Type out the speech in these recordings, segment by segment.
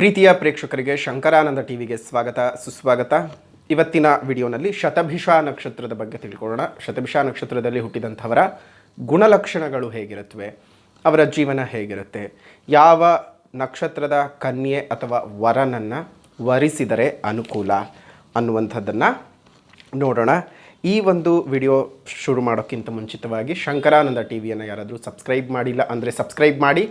ಪ್ರೀತಿಯ ಪ್ರೇಕ್ಷಕರಿಗೆ ಶಂಕರಾನಂದ ಟಿವಿಗೆ ಸ್ವಾಗತ, ಸುಸ್ವಾಗತ. ಇವತ್ತಿನ ವಿಡಿಯೋನಲ್ಲಿ ಶತಭಿಷ ನಕ್ಷತ್ರದ ಬಗ್ಗೆ ತಿಳ್ಕೊಳ್ಳೋಣ. ಶತಭಿಷ ನಕ್ಷತ್ರದಲ್ಲಿ ಹುಟ್ಟಿದಂಥವರ ಗುಣಲಕ್ಷಣಗಳು ಹೇಗಿರುತ್ತವೆ? ಅವರ ಜೀವನ ಹೇಗಿರುತ್ತೆ? ಯಾವ ನಕ್ಷತ್ರದ ಕನ್ಯೆ ಅಥವಾ ವರನನ್ನು ವರಿಸಿದರೆ ಅನುಕೂಲ ಅನ್ನುವಂಥದ್ದನ್ನು ನೋಡೋಣ. ಈ ಒಂದು ವಿಡಿಯೋ ಶುರು ಮಾಡೋಕ್ಕಿಂತ ಮುಂಚಿತವಾಗಿ ಶಂಕರಾನಂದ ಟಿವಿಯನ್ನು ಯಾರಾದರೂ ಸಬ್ಸ್ಕ್ರೈಬ್ ಮಾಡಿಲ್ಲ ಅಂದರೆ ಸಬ್ಸ್ಕ್ರೈಬ್ ಮಾಡಿ.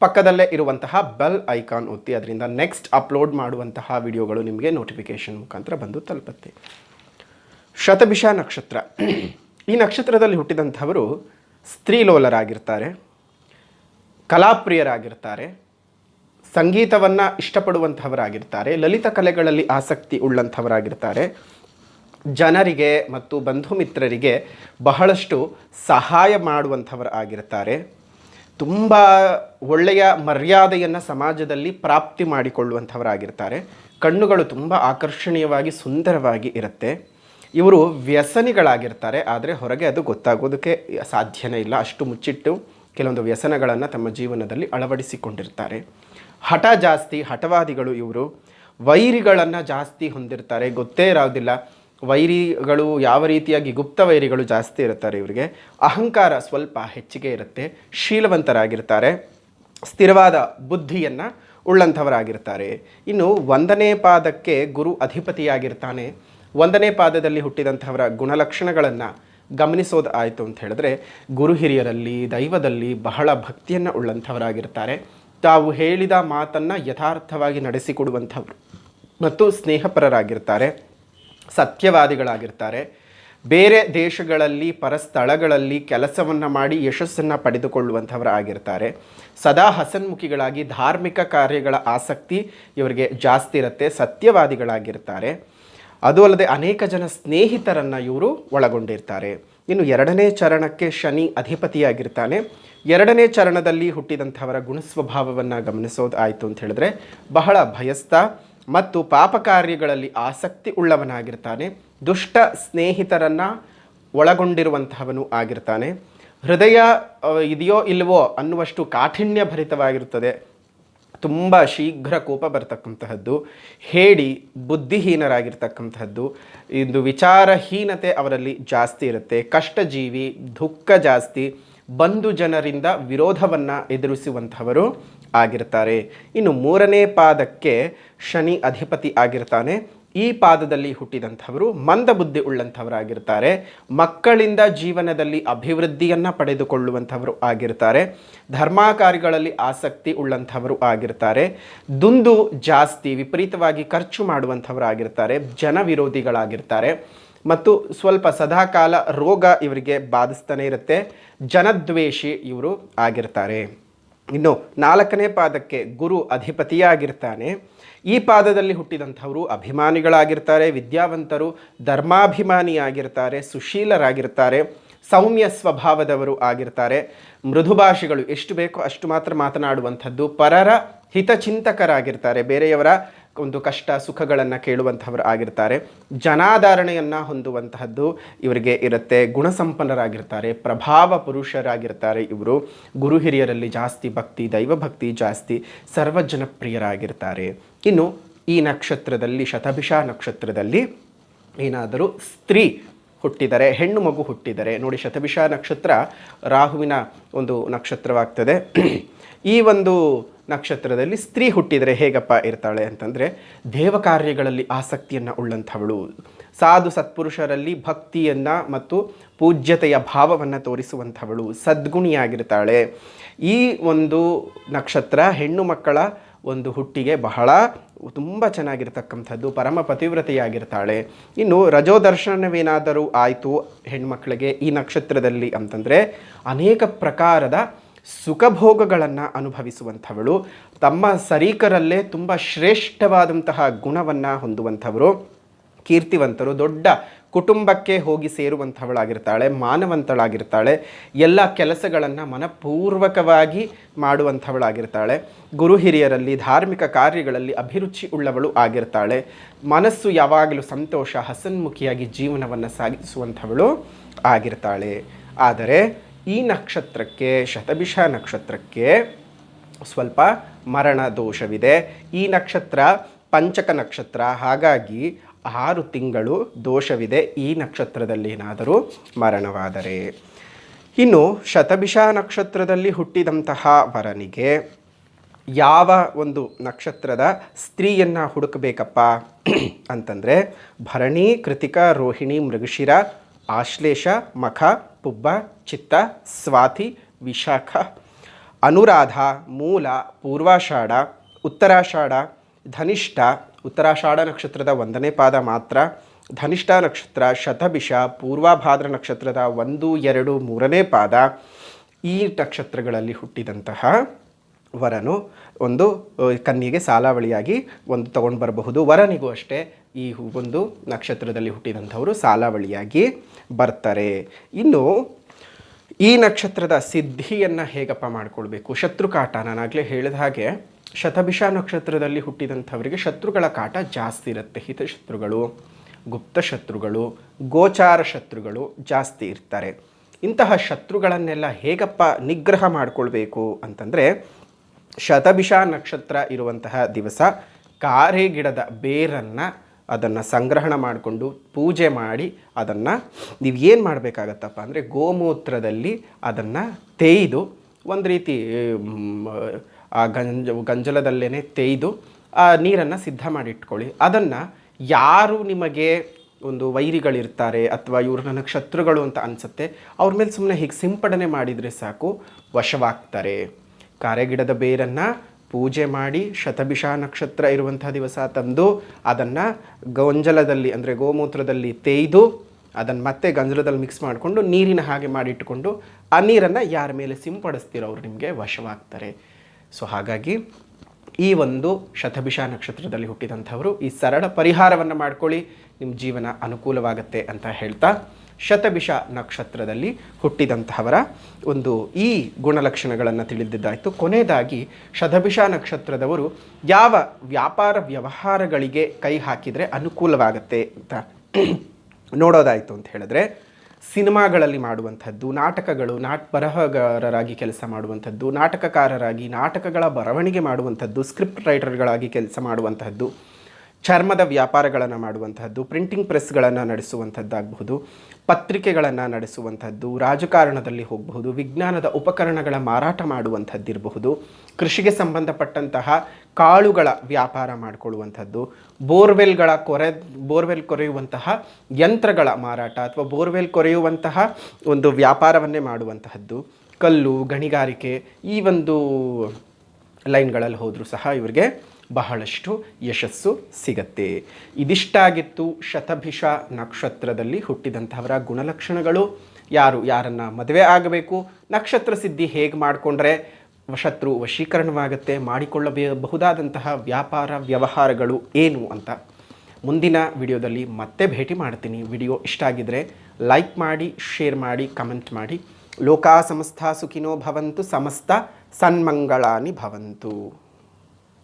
ಪಕ್ಕದಲ್ಲೇ ಇರುವಂತಹ ಬೆಲ್ ಐಕಾನ್ ಒತ್ತಿ ಅದರಿಂದ ನೆಕ್ಸ್ಟ್ ಅಪ್ಲೋಡ್ ಮಾಡುವಂತಹ ವಿಡಿಯೋಗಳು ನಿಮಗೆ ನೋಟಿಫಿಕೇಶನ್ ಮುಖಾಂತರ ಬಂದು ತಲುಪುತ್ತೆ. ಶತಭಿಷ ನಕ್ಷತ್ರ. ಈ ನಕ್ಷತ್ರದಲ್ಲಿ ಹುಟ್ಟಿದಂಥವರು ಸ್ತ್ರೀಲೋಲರಾಗಿರ್ತಾರೆ, ಕಲಾಪ್ರಿಯರಾಗಿರ್ತಾರೆ, ಸಂಗೀತವನ್ನು ಇಷ್ಟಪಡುವಂಥವರಾಗಿರ್ತಾರೆ, ಲಲಿತ ಕಲೆಗಳಲ್ಲಿ ಆಸಕ್ತಿ ಉಳ್ಳಂಥವರಾಗಿರ್ತಾರೆ. ಜನರಿಗೆ ಮತ್ತು ಬಂಧು ಮಿತ್ರರಿಗೆ ಬಹಳಷ್ಟು ಸಹಾಯ ಮಾಡುವಂಥವರು ಆಗಿರ್ತಾರೆ ತುಂಬ ಒಳ್ಳೆಯ ಮರ್ಯಾದೆಯನ್ನು ಸಮಾಜದಲ್ಲಿ ಪ್ರಾಪ್ತಿ ಮಾಡಿಕೊಳ್ಳುವಂಥವರಾಗಿರ್ತಾರೆ. ಕಣ್ಣುಗಳು ತುಂಬ ಆಕರ್ಷಣೀಯವಾಗಿ ಸುಂದರವಾಗಿ ಇರುತ್ತೆ. ಇವರು ವ್ಯಸನಿಗಳಾಗಿರ್ತಾರೆ, ಆದರೆ ಹೊರಗೆ ಅದು ಗೊತ್ತಾಗೋದಕ್ಕೆ ಸಾಧ್ಯನೇ ಇಲ್ಲ. ಅಷ್ಟು ಮುಚ್ಚಿಟ್ಟು ಕೆಲವೊಂದು ವ್ಯಸನಗಳನ್ನು ತಮ್ಮ ಜೀವನದಲ್ಲಿ ಅಳವಡಿಸಿಕೊಂಡಿರ್ತಾರೆ. ಹಠ ಜಾಸ್ತಿ, ಹಠವಾದಿಗಳು ಇವರು. ವೈರಿಗಳನ್ನು ಜಾಸ್ತಿ ಹೊಂದಿರ್ತಾರೆ. ಗೊತ್ತೇ ಇರೋದಿಲ್ಲ. ವೈರಿಗಳು ಯಾವ ರೀತಿಯಾಗಿ ಗುಪ್ತ ವೈರಿಗಳು ಜಾಸ್ತಿ ಇರುತ್ತಾರೆ ಇವರಿಗೆ? ಅಹಂಕಾರ ಸ್ವಲ್ಪ ಹೆಚ್ಚಿಗೆ ಇರುತ್ತೆ, ಶೀಲವಂತರಾಗಿರ್ತಾರೆ, ಸ್ಥಿರವಾದ ಬುದ್ಧಿಯನ್ನು ಉಳ್ಳಂಥವರಾಗಿರ್ತಾರೆ. ಇನ್ನು ಒಂದನೇ ಪಾದಕ್ಕೆ ಗುರು ಅಧಿಪತಿಯಾಗಿರ್ತಾನೆ. ಒಂದನೇ ಪಾದದಲ್ಲಿ ಹುಟ್ಟಿದಂಥವರ ಗುಣಲಕ್ಷಣಗಳನ್ನು ಗಮನಿಸೋದು ಆಯಿತು ಅಂತ ಹೇಳಿದ್ರೆ, ಗುರು ಹಿರಿಯರಲ್ಲಿ, ದೈವದಲ್ಲಿ ಬಹಳ ಭಕ್ತಿಯನ್ನು ಉಳ್ಳಂಥವರಾಗಿರ್ತಾರೆ. ತಾವು ಹೇಳಿದ ಮಾತನ್ನು ಯಥಾರ್ಥವಾಗಿ ನಡೆಸಿಕೊಡುವಂಥವ್ರು ಮತ್ತು ಸ್ನೇಹಪರರಾಗಿರ್ತಾರೆ. ಸತ್ಯವಾದಿಗಳಾಗಿರ್ತಾರೆ. ಬೇರೆ ದೇಶಗಳಲ್ಲಿ ಪರಸ್ಥಳಗಳಲ್ಲಿ ಕೆಲಸವನ್ನು ಮಾಡಿ ಯಶಸ್ಸನ್ನು ಪಡೆದುಕೊಳ್ಳುವಂಥವರು ಆಗಿರ್ತಾರೆ. ಸದಾ ಹಸನ್ಮುಖಿಗಳಾಗಿ ಧಾರ್ಮಿಕ ಕಾರ್ಯಗಳ ಆಸಕ್ತಿ ಇವರಿಗೆ ಜಾಸ್ತಿ ಇರುತ್ತೆ, ಸತ್ಯವಾದಿಗಳಾಗಿರ್ತಾರೆ. ಅದು ಅಲ್ಲದೆ ಅನೇಕ ಜನ ಸ್ನೇಹಿತರನ್ನು ಇವರು ಒಳಗೊಂಡಿರ್ತಾರೆ. ಇನ್ನು ಎರಡನೇ ಚರಣಕ್ಕೆ ಶನಿ ಅಧಿಪತಿಯಾಗಿರ್ತಾನೆ. ಎರಡನೇ ಚರಣದಲ್ಲಿ ಹುಟ್ಟಿದಂಥವರ ಗುಣಸ್ವಭಾವವನ್ನು ಗಮನಿಸೋದು ಆಯಿತು ಅಂತ ಹೇಳಿದ್ರೆ ಬಹಳ ಭಯಸ್ಥ ಮತ್ತು ಪಾಪ ಕಾರ್ಯಗಳಲ್ಲಿ ಆಸಕ್ತಿ ಉಳ್ಳವನಾಗಿರ್ತಾನೆ, ದುಷ್ಟ ಸ್ನೇಹಿತರನ್ನು ಒಳಗೊಂಡಿರುವಂತಹವನು ಆಗಿರ್ತಾನೆ. ಹೃದಯ ಇದೆಯೋ ಇಲ್ವೋ ಅನ್ನುವಷ್ಟು ಕಾಠಿಣ್ಯ ಭರಿತವಾಗಿರುತ್ತದೆ ತುಂಬ ಶೀಘ್ರ ಕೋಪ ಬರ್ತಕ್ಕಂತಹದ್ದು ಹೇಳಿ ಬುದ್ಧಿಹೀನರಾಗಿರ್ತಕ್ಕಂತಹದ್ದು, ಇದು ವಿಚಾರಹೀನತೆ ಅವರಲ್ಲಿ ಜಾಸ್ತಿ ಇರುತ್ತೆ. ಕಷ್ಟಜೀವಿ, ದುಃಖ ಜಾಸ್ತಿ ಬಂಧು ಜನರಿಂದ ವಿರೋಧವನ್ನು ಎದುರಿಸುವಂಥವರು ಆಗಿರ್ತಾರೆ. ಇನ್ನು ಮೂರನೇ ಪಾದಕ್ಕೆ ಶನಿ ಅಧಿಪತಿ ಆಗಿರ್ತಾನೆ. ಈ ಪಾದದಲ್ಲಿ ಹುಟ್ಟಿದಂಥವರು ಮಂದಬುದ್ಧಿ ಉಳ್ಳಂಥವರಾಗಿರ್ತಾರೆ. ಮಕ್ಕಳಿಂದ ಜೀವನದಲ್ಲಿ ಅಭಿವೃದ್ಧಿಯನ್ನು ಪಡೆದುಕೊಳ್ಳುವಂಥವರು ಆಗಿರ್ತಾರೆ. ಧರ್ಮಾಕಾರಿಗಳಲ್ಲಿ ಆಸಕ್ತಿ ಉಳ್ಳಂಥವರು ಆಗಿರ್ತಾರೆ. ದುಂದು ಜಾಸ್ತಿ ವಿಪರೀತವಾಗಿ ಖರ್ಚು ಮಾಡುವಂಥವರಾಗಿರ್ತಾರೆ. ಜನವಿರೋಧಿಗಳಾಗಿರ್ತಾರೆ ಜನ ವಿರೋಧಿಗಳಾಗಿರ್ತಾರೆ. ಮತ್ತು ಸ್ವಲ್ಪ ಸದಾಕಾಲ ರೋಗ ಇವರಿಗೆ ಬಾಧಿಸ್ತಾನೆ ಇರುತ್ತೆ. ಜನದ್ವೇಷಿ ಇವರು ಆಗಿರ್ತಾರೆ. ಇನ್ನು ನಾಲ್ಕನೇ ಪಾದಕ್ಕೆ ಗುರು ಅಧಿಪತಿಯಾಗಿರ್ತಾನೆ. ಈ ಪಾದದಲ್ಲಿ ಹುಟ್ಟಿದಂಥವರು ಅಭಿಮಾನಿಗಳಾಗಿರ್ತಾರೆ, ವಿದ್ಯಾವಂತರು, ಧರ್ಮಾಭಿಮಾನಿಯಾಗಿರ್ತಾರೆ, ಸುಶೀಲರಾಗಿರ್ತಾರೆ. ಸೌಮ್ಯ ಸ್ವಭಾವದವರು ಆಗಿರ್ತಾರೆ. ಮೃದುಭಾಷೆಗಳು ಎಷ್ಟು ಬೇಕೋ ಅಷ್ಟು ಮಾತ್ರ ಮಾತನಾಡುವಂಥದ್ದು. ಪರರ ಹಿತಚಿಂತಕರಾಗಿರ್ತಾರೆ. ಬೇರೆಯವರ ಒಂದು ಕಷ್ಟ ಸುಖಗಳನ್ನು ಕೇಳುವಂಥವರು ಆಗಿರ್ತಾರೆ. ಜನಾಧಾರಣೆಯನ್ನು ಹೊಂದುವಂತಹದ್ದು ಇವರಿಗೆ ಇರುತ್ತೆ. ಗುಣಸಂಪನ್ನರಾಗಿರ್ತಾರೆ. ಪ್ರಭಾವ ಪುರುಷರಾಗಿರ್ತಾರೆ ಇವರು. ಗುರು ಹಿರಿಯರಲ್ಲಿ ಜಾಸ್ತಿ ಭಕ್ತಿ ದೈವಭಕ್ತಿ ಜಾಸ್ತಿ. ಸರ್ವಜನಪ್ರಿಯರಾಗಿರ್ತಾರೆ ಇನ್ನು ಈ ನಕ್ಷತ್ರದಲ್ಲಿ ಶತಭಿಷ ನಕ್ಷತ್ರದಲ್ಲಿ ಏನಾದರೂ ಸ್ತ್ರೀ ಹುಟ್ಟಿದರೆ, ಹೆಣ್ಣು ಮಗು ಹುಟ್ಟಿದರೆ. ನೋಡಿ, ಶತಭಿಷ ನಕ್ಷತ್ರ ರಾಹುವಿನ ಒಂದು ನಕ್ಷತ್ರವಾಗ್ತದೆ. ಈ ಒಂದು ನಕ್ಷತ್ರದಲ್ಲಿ ಸ್ತ್ರೀ ಹುಟ್ಟಿದರೆ ಹೇಗಪ್ಪ ಇರ್ತಾಳೆ ಅಂತಂದರೆ ದೇವ ಕಾರ್ಯಗಳಲ್ಲಿ ಆಸಕ್ತಿಯನ್ನು ಉಳ್ಳಂಥವಳು. ಸಾಧು ಸತ್ಪುರುಷರಲ್ಲಿ ಭಕ್ತಿಯನ್ನು ಮತ್ತು ಪೂಜ್ಯತೆಯ ಭಾವವನ್ನು ತೋರಿಸುವಂಥವಳು, ಸದ್ಗುಣಿಯಾಗಿರ್ತಾಳೆ. ಈ ಒಂದು ನಕ್ಷತ್ರ ಹೆಣ್ಣು ಮಕ್ಕಳ ಒಂದು ಹುಟ್ಟಿಗೆ ಬಹಳ ತುಂಬ ಚೆನ್ನಾಗಿರ್ತಕ್ಕಂಥದ್ದು, ಪರಮ ಪತಿವ್ರತೆಯಾಗಿರ್ತಾಳೆ. ಇನ್ನು ರಜೋದರ್ಶನವೇನಾದರೂ ಆಯಿತು ಹೆಣ್ಮಕ್ಳಿಗೆ ಈ ನಕ್ಷತ್ರದಲ್ಲಿ ಅಂತಂದರೆ, ಅನೇಕ ಪ್ರಕಾರದ ಸುಖಭೋಗಗಳನ್ನು ಅನುಭವಿಸುವಂಥವಳು, ತಮ್ಮ ಸರೀಕರಲ್ಲೇ ತುಂಬ ಶ್ರೇಷ್ಠವಾದಂತಹ ಗುಣವನ್ನು ಹೊಂದುವಂಥವರು, ಕೀರ್ತಿವಂತರು, ದೊಡ್ಡ ಕುಟುಂಬಕ್ಕೆ ಹೋಗಿ ಸೇರುವಂಥವಳಾಗಿರ್ತಾಳೆ, ಮಾನವಂತಳಾಗಿರ್ತಾಳೆ, ಎಲ್ಲ ಕೆಲಸಗಳನ್ನು ಮನಪೂರ್ವಕವಾಗಿ ಮಾಡುವಂಥವಳಾಗಿರ್ತಾಳೆ. ಗುರು ಹಿರಿಯರಲ್ಲಿ, ಧಾರ್ಮಿಕ ಕಾರ್ಯಗಳಲ್ಲಿ ಅಭಿರುಚಿ ಉಳ್ಳವಳು ಆಗಿರ್ತಾಳೆ. ಮನಸ್ಸು ಯಾವಾಗಲೂ ಸಂತೋಷ, ಹಸನ್ಮುಖಿಯಾಗಿ ಜೀವನವನ್ನು ಸಾಗಿಸುವಂಥವಳು ಆಗಿರ್ತಾಳೆ. ಆದರೆ ಈ ನಕ್ಷತ್ರಕ್ಕೆ, ಶತಭಿಷ ನಕ್ಷತ್ರಕ್ಕೆ ಸ್ವಲ್ಪ ಮರಣ ದೋಷವಿದೆ. ಈ ನಕ್ಷತ್ರ ಪಂಚಕ ನಕ್ಷತ್ರ. ಹಾಗಾಗಿ ಆರು ತಿಂಗಳು ದೋಷವಿದೆ. ಈ ನಕ್ಷತ್ರದಲ್ಲಿ ಏನಾದರೂ ಮರಣವಾದರೆ. ಇನ್ನು ಶತಭಿಷ ನಕ್ಷತ್ರದಲ್ಲಿ ಹುಟ್ಟಿದಂತಹ ವರನಿಗೆ ಯಾವ ಒಂದು ನಕ್ಷತ್ರದ ಸ್ತ್ರೀಯನ್ನು ಹುಡುಕಬೇಕಪ್ಪ? ಅಂತಂದರೆ ಭರಣಿ, ಕೃತಿಕ, ರೋಹಿಣಿ, ಮೃಗಶಿರ, ಆಶ್ಲೇಷ, ಮಖ, ಪುಬ್ಬ, ಚಿತ್ತ, ಸ್ವಾತಿ, ವಿಶಾಖ, ಅನುರಾಧ, ಮೂಲ, ಪೂರ್ವಾಷಾಢ, ಉತ್ತರಾಷಾಢ ಧನಿಷ್ಠ, ಉತ್ತರಾಷಾಢ ನಕ್ಷತ್ರದ ಒಂದನೇ ಪಾದ ಮಾತ್ರ. ಧನಿಷ್ಠ ನಕ್ಷತ್ರ, ಶತಭಿಷ, ಪೂರ್ವಾಭಾದ್ರ ನಕ್ಷತ್ರದ ಒಂದು, ಎರಡು, ಮೂರನೇ ಪಾದ. ಈ ನಕ್ಷತ್ರಗಳಲ್ಲಿ ಹುಟ್ಟಿದಂತಹ ವರನು ಒಂದು ಕನ್ನಿಗೆ ಸಾಲಾವಳಿಯಾಗಿ ಒಂದು ತಗೊಂಡು ಬರಬಹುದು. ವರನಿಗೂ ಅಷ್ಟೇ ಈ ಒಂದು ನಕ್ಷತ್ರದಲ್ಲಿ ಹುಟ್ಟಿದಂಥವರು ಸಾಲಾವಳಿಯಾಗಿ ಬರ್ತಾರೆ. ಇನ್ನು ಈ ನಕ್ಷತ್ರದ ಸಿದ್ಧಿಯನ್ನು ಹೇಗಪ್ಪ ಮಾಡಿಕೊಳ್ಬೇಕು? ಶತ್ರು ಕಾಟ ನಾನಾಗಲೇ ಹೇಳಿದ ಹಾಗೆ ಶತಭಿಷ ನಕ್ಷತ್ರದಲ್ಲಿ ಹುಟ್ಟಿದಂಥವರಿಗೆ ಶತ್ರುಗಳ ಕಾಟ ಜಾಸ್ತಿ ಇರುತ್ತೆ. ಹಿತಶತ್ರುಗಳು, ಗುಪ್ತ ಶತ್ರುಗಳು, ಗೋಚಾರ ಶತ್ರುಗಳು ಜಾಸ್ತಿ ಇರ್ತಾರೆ. ಇಂತಹ ಶತ್ರುಗಳನ್ನೆಲ್ಲ ಹೇಗಪ್ಪ ನಿಗ್ರಹ ಮಾಡಿಕೊಳ್ಬೇಕು ಅಂತಂದರೆ, ಶತಭಿಷ ನಕ್ಷತ್ರ ಇರುವಂತಹ ದಿವಸ ಕಾರೆ ಗಿಡದ ಬೇರನ್ನು ಅದನ್ನು ಸಂಗ್ರಹಣ ಮಾಡಿಕೊಂಡು ಪೂಜೆ ಮಾಡಿ ಅದನ್ನು ನೀವು ಏನು ಮಾಡಬೇಕಾಗತ್ತಪ್ಪ ಅಂದರೆ ಗೋಮೂತ್ರದಲ್ಲಿ ಅದನ್ನು ತೇಯ್ದು ಒಂದು ರೀತಿ ಗಂಜ ಗಂಜಲದಲ್ಲೇ ತೇಯ್ದು ಆ ನೀರನ್ನು ಸಿದ್ಧ ಮಾಡಿಟ್ಕೊಳ್ಳಿ. ಅದನ್ನು ಯಾರು ನಿಮಗೆ ಒಂದು ವೈರಿಗಳಿರ್ತಾರೆ ಅಥವಾ ಇವರು ನನಗೆ ಶತ್ರುಗಳು ಅಂತ ಅನಿಸುತ್ತೆ, ಅವ್ರ ಮೇಲೆ ಸುಮ್ಮನೆ ಹೀಗೆ ಸಿಂಪಡಣೆ ಮಾಡಿದರೆ ಸಾಕು, ವಶವಾಗ್ತಾರೆ. ಕಾರೆಗಿಡದ ಬೇರನ್ನು ಪೂಜೆ ಮಾಡಿ ಶತಭಿಷ ನಕ್ಷತ್ರ ಇರುವಂಥ ದಿವಸ ತಂದು ಅದನ್ನು ಗೊಂಜಲದಲ್ಲಿ ಅಂದರೆ ಗೋಮೂತ್ರದಲ್ಲಿ ತೇಯ್ದು ಅದನ್ನು ಮತ್ತೆ ಗಂಜಲದಲ್ಲಿ ಮಿಕ್ಸ್ ಮಾಡಿಕೊಂಡು ನೀರಿನ ಹಾಗೆ ಮಾಡಿಟ್ಕೊಂಡು ಆ ನೀರನ್ನು ಯಾರ ಮೇಲೆ ಸಿಂಪಡಿಸ್ತೀರೋ ಅವ್ರು ನಿಮಗೆ ವಶವಾಗ್ತಾರೆ. ಸೊ ಹಾಗಾಗಿ ಈ ಒಂದು ಶತಭಿಷ ನಕ್ಷತ್ರದಲ್ಲಿ ಹುಟ್ಟಿದಂಥವರು ಈ ಸರಳ ಪರಿಹಾರವನ್ನು ಮಾಡ್ಕೊಳ್ಳಿ, ನಿಮ್ಮ ಜೀವನ ಅನುಕೂಲವಾಗುತ್ತೆ ಅಂತ ಹೇಳ್ತಾ ಶತಭಿಷ ನಕ್ಷತ್ರದಲ್ಲಿ ಹುಟ್ಟಿದಂತಹವರ ಒಂದು ಈ ಗುಣಲಕ್ಷಣಗಳನ್ನು ತಿಳಿದಿದ್ದಾಯಿತು. ಕೊನೆಯದಾಗಿ ಶತಭಿಷ ನಕ್ಷತ್ರದವರು ಯಾವ ವ್ಯಾಪಾರ ವ್ಯವಹಾರಗಳಿಗೆ ಕೈ ಹಾಕಿದರೆ ಅನುಕೂಲವಾಗುತ್ತೆ ಅಂತ ನೋಡೋದಾಯಿತು ಅಂತ ಹೇಳಿದ್ರೆ ಸಿನಿಮಾಗಳಲ್ಲಿ ಮಾಡುವಂಥದ್ದು, ನಾಟಕಗಳು, ನಾಟ್ ಬರಹಗಾರರಾಗಿ ಕೆಲಸ ಮಾಡುವಂಥದ್ದು, ನಾಟಕಕಾರರಾಗಿ ನಾಟಕಗಳ ಬರವಣಿಗೆ ಮಾಡುವಂಥದ್ದು ಸ್ಕ್ರಿಪ್ಟ್ ರೈಟರ್ಗಳಾಗಿ ಕೆಲಸ ಮಾಡುವಂತಹದ್ದು ಚರ್ಮದ ವ್ಯಾಪಾರಗಳನ್ನು ಮಾಡುವಂಥದ್ದು ಪ್ರಿಂಟಿಂಗ್ ಪ್ರೆಸ್ಗಳನ್ನು ನಡೆಸುವಂಥದ್ದಾಗಬಹುದು ಪತ್ರಿಕೆಗಳನ್ನು ನಡೆಸುವಂಥದ್ದು ರಾಜಕಾರಣದಲ್ಲಿ ಹೋಗಬಹುದು, ವಿಜ್ಞಾನದ ಉಪಕರಣಗಳ ಮಾರಾಟ ಮಾಡುವಂಥದ್ದಿರಬಹುದು ಕೃಷಿಗೆ ಸಂಬಂಧಪಟ್ಟಂತಹ ಕಾಳುಗಳ ವ್ಯಾಪಾರ ಮಾಡಿಕೊಳ್ಳುವಂಥದ್ದು ಬೋರ್ವೆಲ್ಗಳ ಕೊರೆ, ಬೋರ್ವೆಲ್ ಕೊರೆಯುವಂತಹ ಯಂತ್ರಗಳ ಮಾರಾಟ ಅಥವಾ ಬೋರ್ವೆಲ್ ಕೊರೆಯುವಂತಹ ಒಂದು ವ್ಯಾಪಾರವನ್ನೇ ಮಾಡುವಂತಹದ್ದು, ಕಲ್ಲು, ಗಣಿಗಾರಿಕೆ ಈ ಒಂದು ಲೈನ್ಗಳಲ್ಲಿ ಹೋದರೂ ಸಹ ಇವರಿಗೆ ಬಹಳಷ್ಟು ಯಶಸ್ಸು ಸಿಗತ್ತೆ. ಇದಿಷ್ಟಾಗಿತ್ತು ಶತಭಿಷ ನಕ್ಷತ್ರದಲ್ಲಿ ಹುಟ್ಟಿದಂಥವರ ಗುಣಲಕ್ಷಣಗಳು. ಯಾರು ಯಾರನ್ನು ಮದುವೆ ಆಗಬೇಕು, ನಕ್ಷತ್ರ ಸಿದ್ಧಿ ಹೇಗೆ ಮಾಡಿಕೊಂಡ್ರೆ ಶತ್ರು ವಶೀಕರಣವಾಗುತ್ತೆ, ಮಾಡಿಕೊಳ್ಳಬಹುದಾದಂತಹ ವ್ಯಾಪಾರ ವ್ಯವಹಾರಗಳು ಏನು ಅಂತ. ಮುಂದಿನ ವಿಡಿಯೋದಲ್ಲಿ ಮತ್ತೆ ಭೇಟಿ ಮಾಡ್ತೀನಿ. ವಿಡಿಯೋ ಇಷ್ಟ ಆಗಿದ್ರೆ ಲೈಕ್ ಮಾಡಿ, ಶೇರ್ ಮಾಡಿ, ಕಮೆಂಟ್ ಮಾಡಿ. ಲೋಕಾ ಸಮಸ್ತ ಸುಖಿನೋ ಭವಂತು, ಸಮಸ್ತ ಸನ್ಮಂಗಳಾನಿ ಭವಂತು.